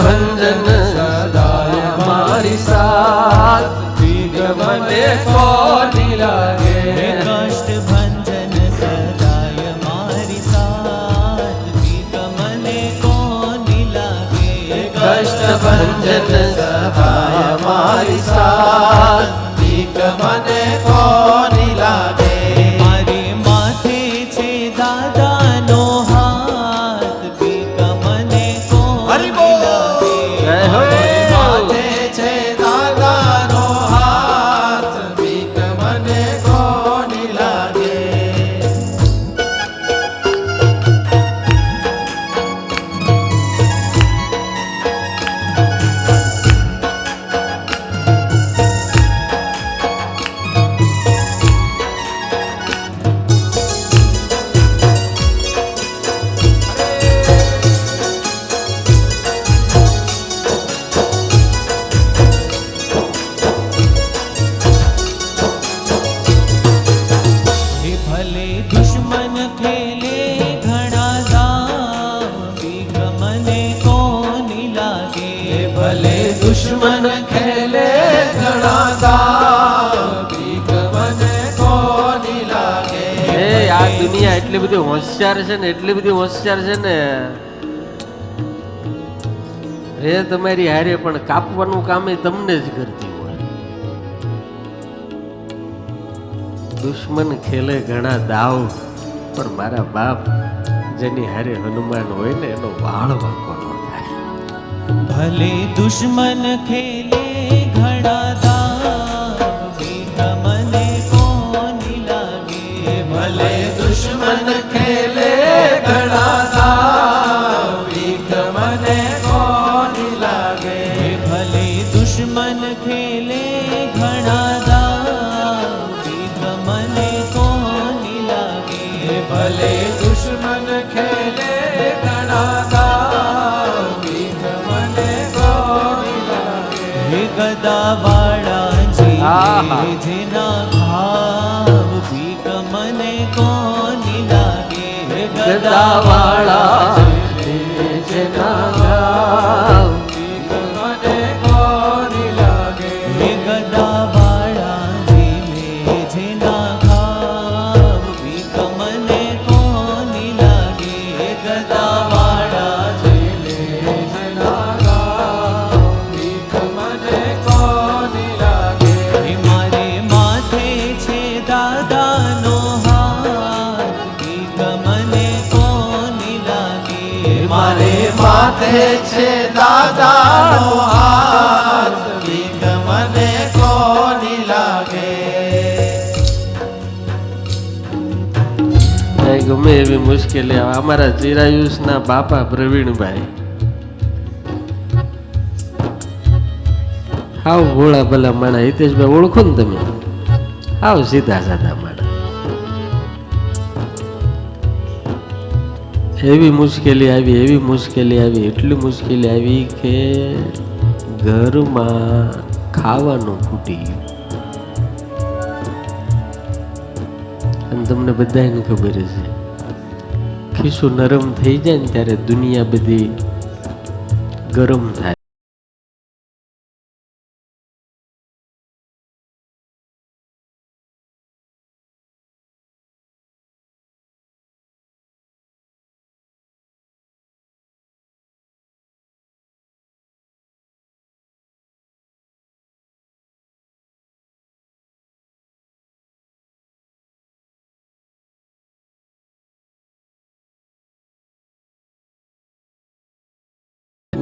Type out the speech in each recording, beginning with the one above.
ભંજન. સદાય મારી સાથ મને કોની લાગે? સદાય મારી સાથ દુશ્મન ખેલે દુનિયા એટલી બધી હોશિયાર છે ને, એટલી બધી હોશિયાર છે ને. રે તમારી હારે પણ કાપવાનું કામ એ તમને જ કરતી હોય. દુશ્મન ખેલે ઘણા દાવ, પણ મારા બાપ જેની હારે હનુમાન હોય ને, એનો વાળ વાંકો ન થાય ભલે દુશ્મન ખેલે ઘણા દાવ ભીખ મને કોની લાગે ભલે દુશ્મન ખેલે ઘણા દાવ ભીખ મને કોની લાગે હે ભલે દુશ્મન ખેલે ઘણા દાવ ભીખ આહા. જે માથે છે, દાદાનો હાથ ભીખ મને કોની લાગે? ગમે એવી મુશ્કેલી આવે. અમારા ચિરાયુષના બાપા પ્રવીણભાઈ. હાવ ભોળા ભલા માણા હિતેશભાઈ, ઓળખો ને તમે? આવ સીધા સાધા માણા. એવી મુશ્કેલી આવી, એવી મુશ્કેલી આવી, એટલી મુશ્કેલી આવી કે ઘરમાં ખાવાનું ખૂટી ગયું. અને તમને બધાને ખબર છે ખીસું નરમ થઈ જાય ને ત્યારે દુનિયા બધી ગરમ થાય.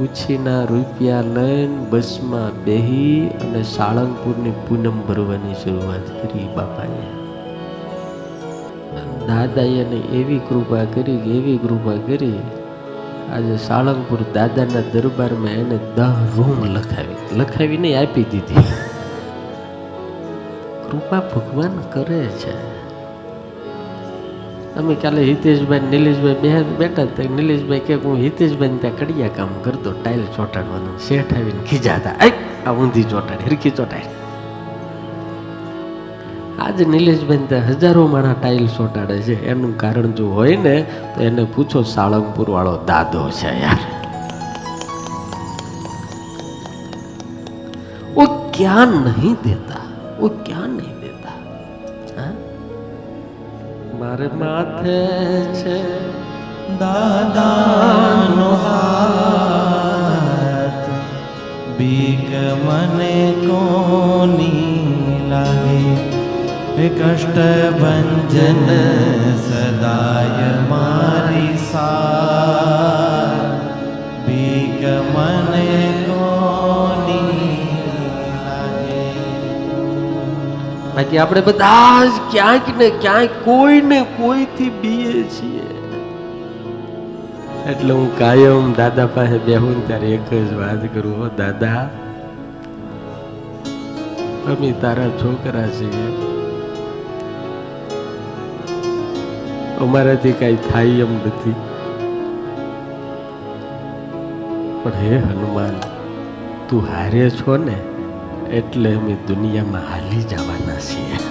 ઉછીના રૂપિયા લઈને બસમાં બેહી અને સાળંગપુરની પૂનમ ભરવાની શરૂઆત કરી બાપાએ. દાદાએ એને એવી કૃપા કરી કે એવી કૃપા કરી, આજે સાળંગપુર દાદાના દરબારમાં એને દહ રૂમ લખાવી, લખાવીને આપી દીધી. કૃપા ભગવાન કરે છે. અમે કાલે હિતેશભાઈ નિલેશભાઈ બે બેઠા હતા નિલેશભાઈ કે હું હિતેશભાઈ ત્યાં કડિયા કામ કરતો, ટાઇલ ચોંટાડવાનું. શેઠ આવીને ખીજા હતા. આ ઊંધી ચોંટાડી હિરકી ચોંટાડી. આજે નિલેશભાઈ ત્યાં હજારો માણા ટાઇલ ચોંટાડે છે. એનું કારણ જો હોય ને, તો એને પૂછો સાળંગપુર વાળો દાદો છે યાર. ઓ ક્યાં નહીં દેતા? ઓ ક્યાં નહીં? મારે માથે છે દાદાનો હાથ. બીક મને કોની લાગે? કષ્ટ ભંજન સદાય મારી સાથ. બાકી આપણે બધા જ ક્યાંક ને ક્યાંક કોઈ ને કોઈથી બીએ છીએ. એટલે હું કાયમ દાદા પાસે બેહું ત્યારે એક જ વાત કરું, હો દાદા અમે તારા છોકરા છીએ. અમારાથી કાંઈ થાય એમ નથી. પણ હે હનુમાન, તું હારે છો ને? એટલે અમે દુનિયામાં હાલી જવાના છીએ.